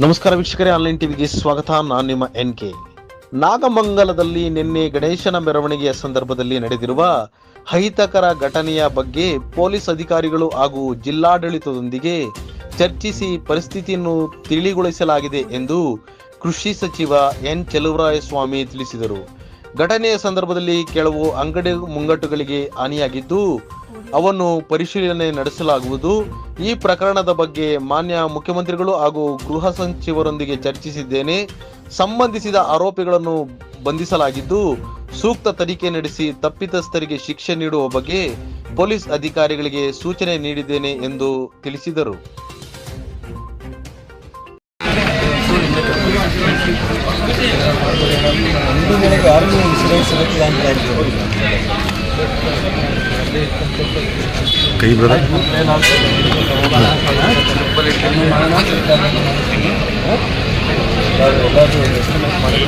ನಮಸ್ಕಾರ ವೀಕ್ಷಕರೇ, ಆನ್ಲೈನ್ ಟಿವಿಗೆ ಸ್ವಾಗತ. ನಾನು ನಿಮ್ಮ ಎನ್ ಕೆ. ನಾಗಮಂಗಲದಲ್ಲಿ ನಿನ್ನೆ ಗಣೇಶನ ಮೆರವಣಿಗೆಯ ಸಂದರ್ಭದಲ್ಲಿ ನಡೆದಿರುವ ಅಹಿತಕರ ಘಟನೆಯ ಬಗ್ಗೆ ಪೊಲೀಸ್ ಅಧಿಕಾರಿಗಳು ಹಾಗೂ ಜಿಲ್ಲಾಡಳಿತದೊಂದಿಗೆ ಚರ್ಚಿಸಿ ಪರಿಸ್ಥಿತಿಯನ್ನು ತಿಳಿಗೊಳಿಸಲಾಗಿದೆ ಎಂದು ಕೃಷಿ ಸಚಿವ ಎನ್ ಸ್ವಾಮಿ ತಿಳಿಸಿದರು. ಘಟನೆಯ ಸಂದರ್ಭದಲ್ಲಿ ಕೆಲವು ಅಂಗಡಿ ಮುಂಗಟ್ಟುಗಳಿಗೆ ಹಾನಿಯಾಗಿದ್ದು, ಅವನ್ನು ಪರಿಶೀಲನೆ ನಡೆಸಲಾಗುವುದು. ಈ ಪ್ರಕರಣದ ಬಗ್ಗೆ ಮಾನ್ಯ ಮುಖ್ಯಮಂತ್ರಿಗಳು ಹಾಗೂ ಗೃಹ ಸಚಿವರೊಂದಿಗೆ ಚರ್ಚಿಸಿದ್ದೇನೆ. ಸಂಬಂಧಿಸಿದ ಆರೋಪಿಗಳನ್ನು ಬಂಧಿಸಲಾಗಿದ್ದು, ಸೂಕ್ತ ತನಿಖೆ ನಡೆಸಿ ತಪ್ಪಿತಸ್ಥರಿಗೆ ಶಿಕ್ಷೆ ನೀಡುವ ಬಗ್ಗೆ ಪೊಲೀಸ್ ಅಧಿಕಾರಿಗಳಿಗೆ ಸೂಚನೆ ನೀಡಿದ್ದೇನೆ ಎಂದು ತಿಳಿಸಿದರು. ಒಂದು ವೇಳೆಗೆ ಯಾರಿಗೂ ಇನ್ಸೂರೆನ್ಸ್ ಇರುತ್ತಿಲ್ಲ ಅಂತ ಹೇಳ್ತೀವಿ ಕೈ ಬ್ರದರ್ ಎಲ್ಲರೂ ಎಸ್ಟಿಮೇಟ್ ಮಾಡಿದ್ರೆ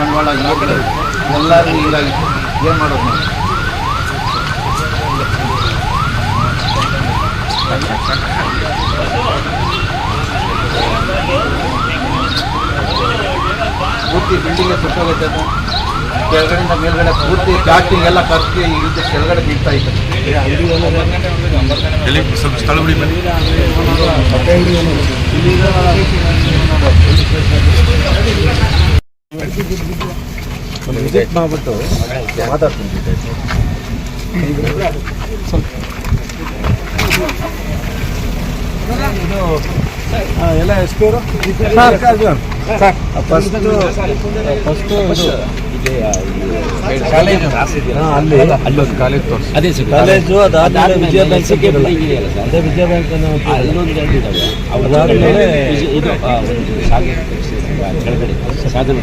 ಬಂಡವಾಳ ಇಲ್ಲೇ ಎಲ್ಲರೂ ಹೀಗಾಗಿ ಏನು ಮಾಡೋದು ನಾವು? ಪೂರ್ತಿ ಬಿಲ್ಡಿಂಗೇ ಸುಟ್ಟೋಗೈತೆ ಅದು. ಕೆಳಗಡೆಯಿಂದ ಮೇಲ್ಗಡೆ ಪೂರ್ತಿ ಪ್ಯಾಕಿಂಗ್ ಎಲ್ಲ ಕರ್ಕಿ ಇದು ಕೆಳಗಡೆ ಬೀಳ್ತಾ ಇತ್ತು ಎಲ್ಲಿ ಸ್ಥಳ ವಿಸಿಟ್ ಮಾಡಿಬಿಟ್ಟು ಮಾತಾಡ್ತೀನಿ ಎಲ್ಲ ಎಷ್ಟು ಫಸ್ಟು ಫಸ್ಟು ಕಾಲೇಜು ಅಲ್ಲಿ ಅಲ್ಲೊಂದು ಕಾಲೇಜ್ ತೋರಿಸಿ ಅದೇ ಸರ್ ಕಾಲೇಜು ಅದಾದ ವಿಜಯ ಬ್ಯಾಂಕ್ ಅದೇ ವಿಜಯ ಬ್ಯಾಂಕ್ ಅಲ್ಲೊಂದು ಅದಾದ್ಮೇಲೆ ಇದು- ಶಾಲೆ ಕೆಳಗಡೆ. ಸಾಧನ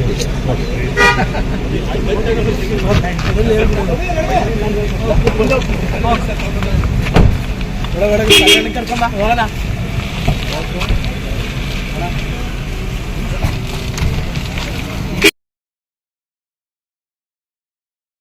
ಒಳಗಡೆ ಹೋಗೋಣ.